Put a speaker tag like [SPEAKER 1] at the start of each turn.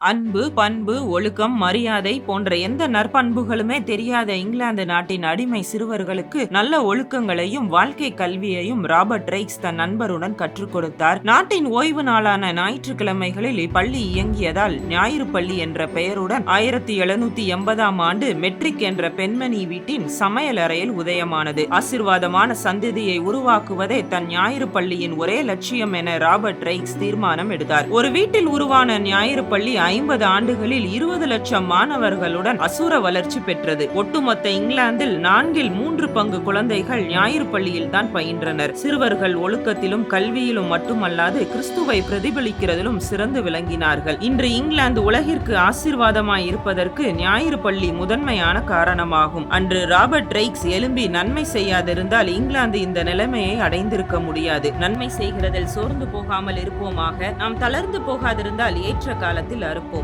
[SPEAKER 1] அன்பு, பண்பு, ஒழுக்கம், மரியாதை போன்ற எந்த நற்பண்புகளுமே தெரியாத இங்கிலாந்து நாட்டின் அடிமை சிறுவர்களுக்கு நல்ல ஒழுக்கங்களையும் வாழ்க்கை கல்வியையும் ராபர்ட் ரைக்ஸ் தன் நண்பருடன் கற்றுக் கொடுத்தார். நாட்டின் ஓய்வு நாளான ஞாயிற்றுக்கிழமைகளில் இப்பள்ளி இயங்கியதால் ஞாயிறு பள்ளி என்ற பெயருடன் ஆயிரத்தி எழுநூத்தி எண்பதாம் ஆண்டு மெட்ரிக் என்ற பெண்மணி வீட்டின் சமையலறையில் உதயமானது. ஆசிர்வாதமான சந்ததியை உருவாக்குவதே தன் ஞாயிறு பள்ளியின் ஒரே லட்சியம் என ராபர்ட் ரைக்ஸ் தீர்மானம் எடுத்தார். ஒரு வீட்டில் உருவான ஞாயிறு பள்ளி ஐம்பது ஆண்டுகளில் இருபது லட்சம் மாணவர்களுடன் அசுர வளர்ச்சி பெற்றது. ஒட்டுமொத்த இங்கிலாந்தில் நான்கில் மூன்று பங்கு குழந்தைகள் ஞாயிறு பள்ளியில் தான் பயின்றனர். சிறுவர்கள் ஒழுக்கத்திலும் கல்வியிலும் மட்டுமல்லாது கிறிஸ்துவை பிரதிபலிக்கிறதிலும் சிறந்து விளங்கினார்கள். இன்று இங்கிலாந்து உலகிற்கு ஆசீர்வாதமாய் இருப்பதற்கு ஞாயிறு பள்ளி முதன்மையான காரணமாகும். அன்று ராபர்ட் ரெய்க்ஸ் எழும்பி நன்மை செய்யாதிருந்தால் இங்கிலாந்து இந்த நிலைமையை அடைந்திருக்க முடியாது. நன்மை செய்கிறதில் சோர்ந்து போகாமல் இருப்போமாக. நாம் தளர்ந்து போகாதிருந்தால் ஏற்ற காலத்தில்